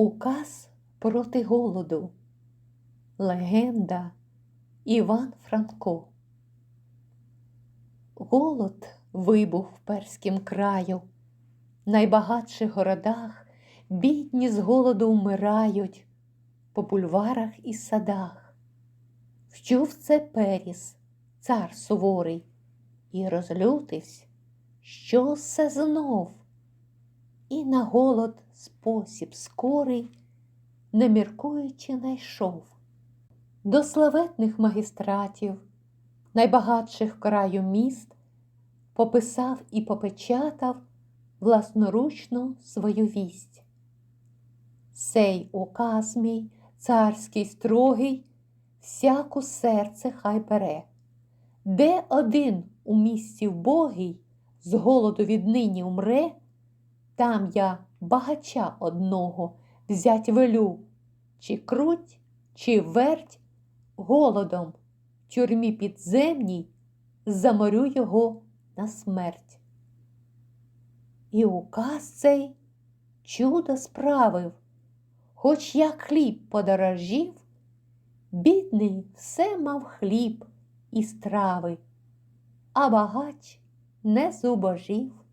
Указ проти голоду. Легенда Іван Франко. Голод вибух в перськім краю. В найбагатших городах бідні з голоду вмирають по бульварах і садах. Вчув це Періс, цар суворий, і розлютився, що все знов, і на голод спосіб скорий, не міркуючи, найшов до славетних магістратів, найбагатших краю міст, пописав і попечатав власноручно свою вість. Сей указ мій, царський строгий, всяку серце хай бере, де один у місті вбогий з голоду віднині умре, там я багача одного взять велю, чи круть, чи верть голодом в тюрмі підземній заморю його на смерть. І указ цей чудо справив, хоч як хліб подорожів, бідний все мав хліб і страви, а багач не зубожів.